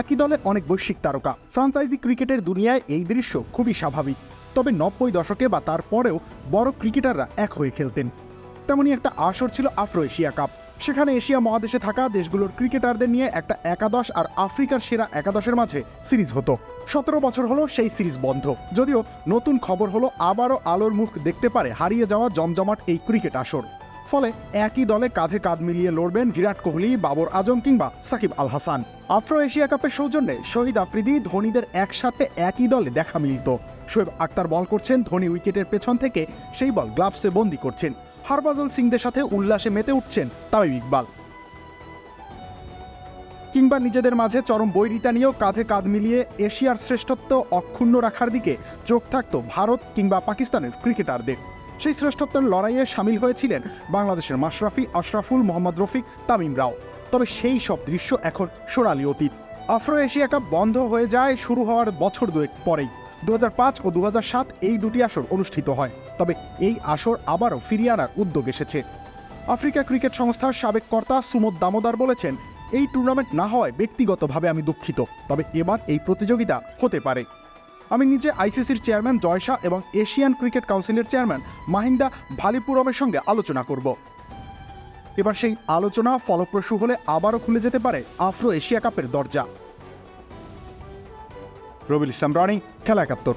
একই দলে অনেক বৈশ্বিক তারকা। ফ্রাঞ্চাইজি ক্রিকেটের দুনিয়ায় এই দৃশ্য খুবই স্বাভাবিক। তবে নব্বই দশকে বা তারপরেও বড় ক্রিকেটাররা এক হয়ে খেলতেন। তেমনই একটা আসর ছিল আফ্রো এশিয়া কাপ। সেখানে এশিয়া মহাদেশে থাকা দেশগুলোর ক্রিকেটারদের নিয়ে একটা একাদশ আর আফ্রিকার সেরা একাদশের মাঝে সিরিজ হতো। সতেরো বছর হলো সেই সিরিজ বন্ধ। যদিও নতুন খবর হলো আবারও আলোর মুখ দেখতে পারে হারিয়ে যাওয়া জমজমাট এই ক্রিকেট আসর। ফলে একই দলে কাঁধে কাঁধ মিলিয়ে লড়বেন বিরাট কোহলি, বাবর আজম কিংবা সাকিব আল হাসান। আফ্রো এশিয়া কাপের সৌজন্যে শহীদ আফ্রিদি ধোনিদের একসাথে একই দলে দেখা মিলত। শোয়েব আক্তার বল করছেন, ধোনি উইকেটের পেছন থেকে সেই বল গ্লাভসে বন্দি করছেন। হরভজন সিংদের সাথে উল্লাসে মেতে উঠছেন তামিম ইকবাল। কিংবা নিজেদের মাঝে চরম বৈরিতা নিয়েও কাঁধে কাঁধ মিলিয়ে এশিয়ার শ্রেষ্ঠত্ব অক্ষুণ্ণ রাখার দিকে চোখ থাকতো ভারত কিংবা পাকিস্তানের ক্রিকেটারদের। সেই শ্রেষ্ঠত্বের লড়াইয়ে সামিল হয়েছিলেন বাংলাদেশের মাশরাফি, আশরাফুল, মোহাম্মদ রফিক, তামিম রাও। তবে সেই সব দৃশ্য এখন সোনালি অতীত। আফ্রো এশিয়া কাপ বন্ধ হয়ে যায় শুরু হওয়ার বছর দুয়েক পরেই। দুহাজার পাঁচ ও দু হাজার সাত এই দুটি আসর অনুষ্ঠিত হয়। তবে এই আসর আবারও ফিরিয়ে আনার উদ্যোগ এসেছে। আফ্রিকা ক্রিকেট সংস্থার সাবেক কর্তা সুমদ দামোদার বলেছেন, এই টুর্নামেন্ট না হওয়ায় ব্যক্তিগতভাবে আমি দুঃখিত। তবে এবার এই প্রতিযোগিতা হতে পারে। আমি নিজে আইসিসির চেয়ারম্যান জয় শাহ এবং এশিয়ান ক্রিকেট কাউন্সিলের চেয়ারম্যান মাহিন্দা ভালিপুরমের সঙ্গে আলোচনা করব। এবার সেই আলোচনা ফলপ্রসূ হলে আবারও খুলে যেতে পারে আফ্রো এশিয়া কাপের দরজা। রবিল ইসলাম রানি, খেলা একাত্তর।